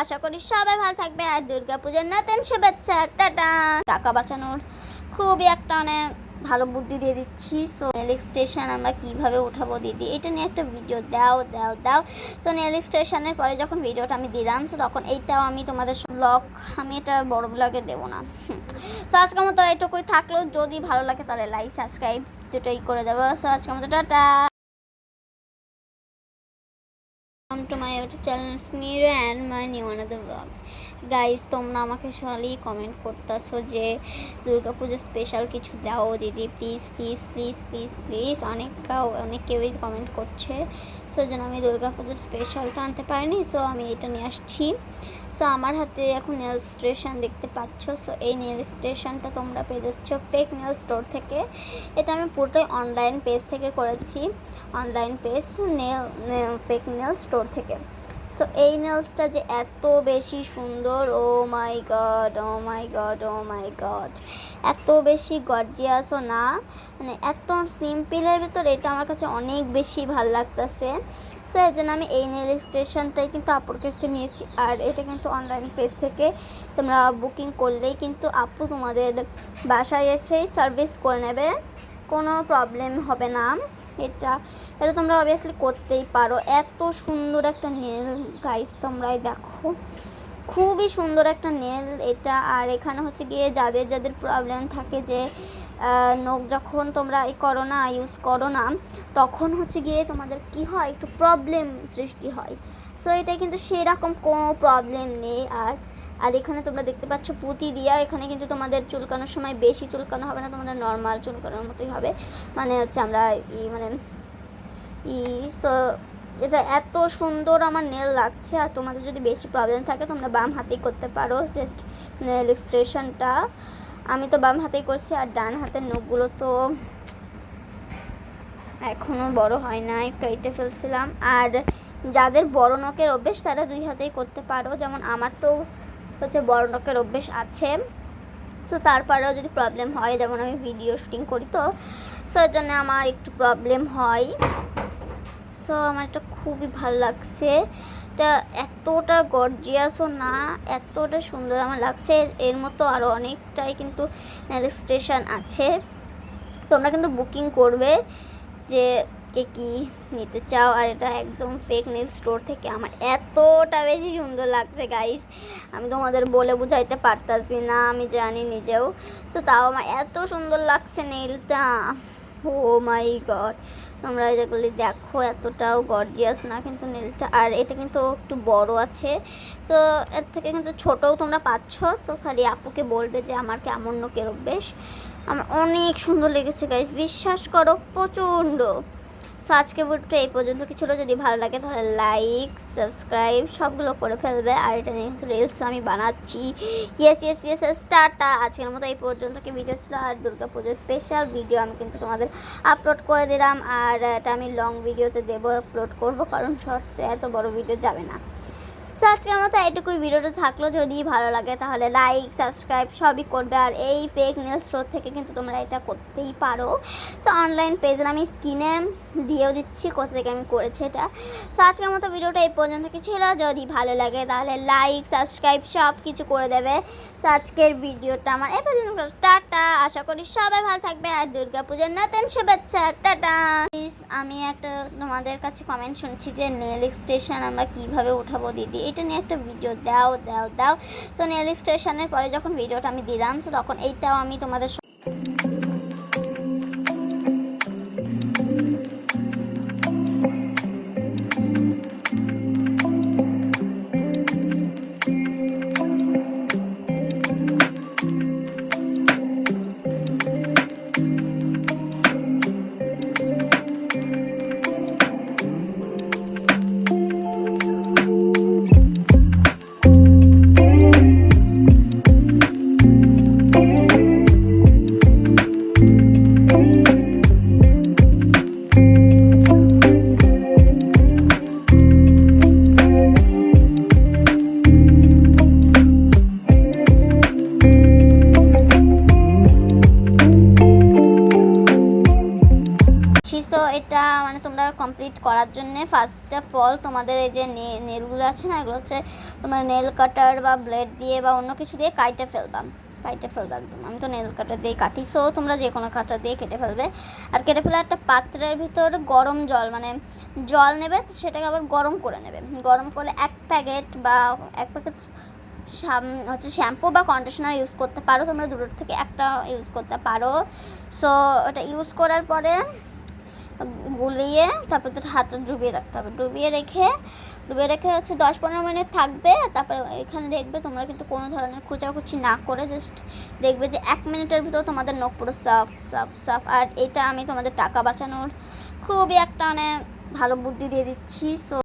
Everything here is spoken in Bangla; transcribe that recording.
আশা করি সবাই ভালো থাকবে আর দুর্গা পুজোর নতুন শুভেচ্ছা। টাটা। টাকা বাঁচানোর খুবই একটা মানে ভালো বুদ্ধি দিয়ে দিচ্ছি। সো নেল স্টেশন আমরা কীভাবে উঠাবো দিদি? এটা নিয়ে একটা ভিডিও দাও দাও দাও। সো নেল স্টেশনের পরে যখন ভিডিওটা আমি দিলাম সো তখন এইটাও আমি তোমাদের ব্লগ আমি এটা বড় ব্লগে দেবো না। তো আজকের মতো এটুকুই থাকল। যদি ভালো লাগে তাহলে লাইক সাবস্ক্রাইব দুটোই করে দেবো। সো আজকের মতো tata. Channel it's Miro and my new another vlog guys তোমরা আমাকে সকালেই কমেন্ট করতেছো যে দুর্গা পুজো স্পেশাল কিছু দাও, দিদি please please please please please অনেকটা অনেক কেউই কমেন্ট করছে। সো জন্য আমি দুর্গা পুজো স্পেশাল তো আনতে পারিনি সো আমি এটা নিয়ে আসছি। সো আমার হাতে এখন নেল স্টেশন দেখতে পাচ্ছ। সো এই নেল স্টেশনটা তোমরা পেয়ে যাচ্ছ ফেক নেল স্টোর থেকে। এটা আমি পুরোটাই অনলাইন পেজ থেকে করেছি। Online page nail fake nail store থেকে। সো এই নেলসটা যে এত বেশি সুন্দর, ও my god oh my god oh my god এত বেশি গর্জিয়াসও না মানে এত সিম্পলের ভিতর এটা আমার কাছে অনেক বেশি ভালো লাগতেছে। সো এর জন্য আমি এই নেল স্টেশনটাই কিন্তু আপুর কাছ থেকে নিয়েছি। আর এটা কিন্তু অনলাইন পেজ থেকে তোমরা বুকিং করলেই কিন্তু আপু তোমাদের বাসায় এসেই সার্ভিস করে নেবে। কোনো প্রবলেম হবে না। এটা এটা তোমরা অবভিয়াসলি করতেই পারো। এত সুন্দর একটা নেল গাইস তোমরাই দেখো। খুবই সুন্দর একটা নেল এটা। আর এখানে হচ্ছে গিয়ে যাদের যাদের প্রবলেম থাকে যে নখ যখন তোমরা এই করো না ইউজ করো না, তখন হচ্ছে গিয়ে তোমাদের কি হয়? একটু প্রবলেম সৃষ্টি হয়। সো এটা কিন্তু সেরকম কোনো প্রবলেম নেই। আর আর এখানে তোমরা দেখতে পাচ্ছ পুঁতি দিয়া এখানে কিন্তু তোমাদের চুলকানোর সময় বেশি চুলকানো হবে না, তোমাদের নর্মাল চুলকানোর মতোই হবে। মানে হচ্ছে আমরা ই মানে ই সো এটা এত সুন্দর আমার নেল লাগছে আর তোমাদের যদি বেশি প্রবলেম থাকে তোমরা বাম হাতেই করতে পারো জাস্ট নেল এক্সটেশনটা আমি তো বাম হাতেই করছি আর ডান হাতের নখগুলো তো এখনও বড় হয় নাই, কেটে ফেলছিলাম। আর যাদের বড় নখের অভ্যেস তারা দুই হাতেই করতে পারো, যেমন আমার তো হচ্ছে বড় নখের অভ্যেস আছে। সো তারপরেও যদি প্রবলেম হয়, যেমন আমি ভিডিও শুটিং করি তো সো এর জন্য আমার একটু প্রবলেম হয়। সো আমার এটা খুবই ভালো লাগছে। এটা এতটা গর্জিয়াসও না, এতটা সুন্দর আমার লাগছে। এর মতো আরও অনেকটাই কিন্তু স্টেশন আছে। তোমরা কিন্তু বুকিং করবে যে কে কী নিতে চাও? আর এটা একদম ফেক নেল স্টোর থেকে আমার এতটা বেশি সুন্দর লাগছে গাইস আমি তোমাদের বলে বুঝাইতে পারতাছি না, আমি জানি নিজেও। তো তাও আমার এত সুন্দর লাগছে নেলটা ও মাই গড তোমরা যেগুলি দেখো, এতটাও গর্জিয়াস না কিন্তু নেলটা আর এটা কিন্তু একটু বড় আছে। তো এর থেকে কিন্তু ছোটও তোমরা পাচ্ছ। তো খালি আপুকে বলবে যে আমার কেমন নোকের অভ্যেস আমার অনেক সুন্দর লেগেছে গাইজ বিশ্বাস করো, প্রচণ্ড। সো আজকে ভিডিওটা এই পর্যন্ত কিছু যদি ভালো লাগে, তাহলে লাইক সাবস্ক্রাইব সবগুলো করে ফেলবে। আর এটা নিয়ে কিন্তু রিলস আমি বানাচ্ছি। Yes yes yes yes tata. আজকের মতো এই পর্যন্ত কি ভিডিও ছিল? আর দুর্গা পুজোর স্পেশাল ভিডিও আমি কিন্তু তোমাদের আপলোড করে দিলাম। আর এটা আমি লং ভিডিওতে দেবো আপলোড করব, কারণ শর্টসে এত বড় ভিডিও যাবে না। সো আজকের মতো এইটুকুই ভিডিওটা থাকল। যদি ভালো লাগে তাহলে লাইক সাবস্ক্রাইব সবই করবে। আর এই ফেক নেল স্টোর থেকে কিন্তু তোমরা এটা করতেই পারো। সো অনলাইন পেজে আমি স্ক্রিনে দিয়েও দিচ্ছি। কোথা থেকে আমি করেছি এটা? তো আজকের মতো ভিডিওটা এই পর্যন্ত কি ছিল যদি ভালো লাগে তাহলে লাইক সাবস্ক্রাইব সব কিছু করে দেবে। তো আজকের ভিডিওটা আমার এই পর্যন্ত। টাটা। আশা করি সবাই ভালো থাকবে। আর দুর্গা পুজোর নতুন শুভেচ্ছা। টাটা। আমি একটা তোমাদের কাছে কমেন্ট শুনছি যে নেল স্টেশন আমরা কীভাবে উঠাবো দিদি? এটা নিয়ে একটা ভিডিও দাও দাও দাও। সো নেল স্টেশনের পরে যখন ভিডিওটা আমি দিলাম সো তখন এইটাও আমি তোমাদের কমপ্লিট করার জন্যে ফার্স্ট অফ অল তোমাদের এই যে নেলগুলো আছে না, এগুলো হচ্ছে তোমরা নেল কাটার বা ব্লেড দিয়ে বা অন্য কিছু দিয়ে কাইটে ফেলবা। কাইটে ফেলবে একদম। আমি তো নেল কাটার দিয়ে কাটি সো তোমরা যে কোনো কাটার দিয়ে কেটে ফেলবে। আর কেটে ফেলে একটা পাত্রের ভিতর গরম জল মানে জল নেবে, সেটাকে আবার গরম করে নেবে। গরম করে এক প্যাকেট বা এক প্যাকেট হচ্ছে শ্যাম্পু বা কন্ডিশনার ইউজ করতে পারো। তোমরা দুটোর থেকে একটা ইউজ করতে পারো। সো ওটা ইউজ করার পরে গুলিয়ে তারপর তো হাতটা ডুবিয়ে রাখতে হবে। ডুবিয়ে রেখে ডুবিয়ে রেখে হচ্ছে দশ পনেরো মিনিট থাকবে, তারপরে এখানে দেখবে তোমরা কিন্তু কোনো ধরনের কুচাকুচি না করে জাস্ট দেখবে যে এক মিনিটের ভিতর তোমাদের নখ পুরো সাফ সাফ সাফ। আর এটা আমি তোমাদের টাকা বাঁচানোর খুবই একটা মানে ভালো বুদ্ধি দিয়ে দিচ্ছি সো